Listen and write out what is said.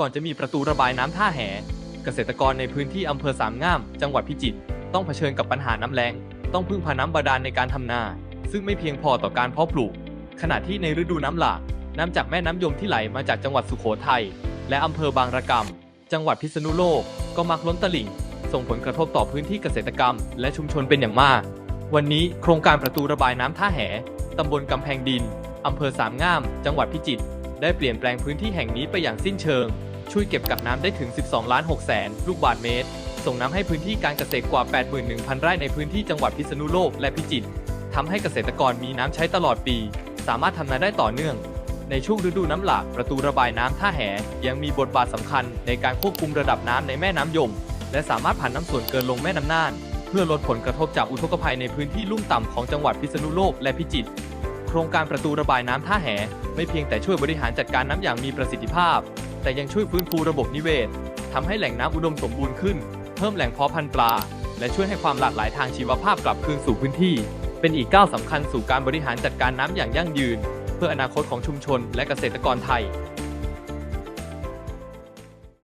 ก่อนจะมีประตูระบายน้ำท่าแห เกษตรกรในพื้นที่อำเภอสามงาม จังหวัดพิจิตรต้องเผชิญกับปัญหาน้ำแล้ง ต้องพึ่งพาน้ำบาดาลในการทำนา ซึ่งไม่เพียงพอต่อการเพาะปลูก ขณะที่ในฤดูน้ำหลาก น้ำจากแม่น้ำยมที่ไหลมาจากจังหวัดสุโขทัยและอำเภอบางระกำจังหวัดพิษณุโลกก็มักล้นตลิ่ง ส่งผลกระทบต่อพื้นที่เกษตรกรรม และชุมชนเป็นอย่างมาก วันนี้โครงการประตูระบายน้ำท่าแหตำบลกำแพงดินอำเภอสามงาม จังหวัดพิจิตร ได้เปลี่ยนแปลงพื้นที่แห่งนี้ไปอย่างสิ้นเชิง ช่วยเก็บกักน้ำได้ถึง 12 ล้าน6แสนลูกบาศก์เมตร ส่งน้ำให้พื้นที่การเกษตรกว่า 81,000 ไร่ในพื้นที่จังหวัดพิษณุโลกและพิจิตรทำให้เกษตรกรมีน้ำใช้ตลอดปี สามารถทำนาได้ต่อเนื่องในช่วงฤดูน้ำหลากประตูระบายน้ำท่าแหยังมีบทบาทสำคัญในการควบคุมระดับน้ำในแม่น้ำยม และสามารถผ่านน้ำส่วนเกินลงแม่น้ำน่าน เพื่อลดผลกระทบจากอุทกภัยในพื้นที่ลุ่มต่ำของจังหวัดพิษณุโลกและพิจิตร โครงการประตูระบายน้ำท่าแห ไม่เพียงแต่ช่วยบริหารจัดการน้ำอย่างมีประสิทธิภาพ แต่ยังช่วยฟื้นฟูระบบนิเวศทำให้แหล่งน้ำอุดมสมบูรณ์ขึ้น เพิ่มแหล่งเพาะพันธุ์ปลา และช่วยให้ความหลากหลายทางชีวภาพกลับคืนสู่พื้นที่ เป็นอีกก้าวสำคัญสู่การบริหารจัดการน้ำอย่างยั่งยืน เพื่ออนาคตของชุมชนและเกษตรกรไทย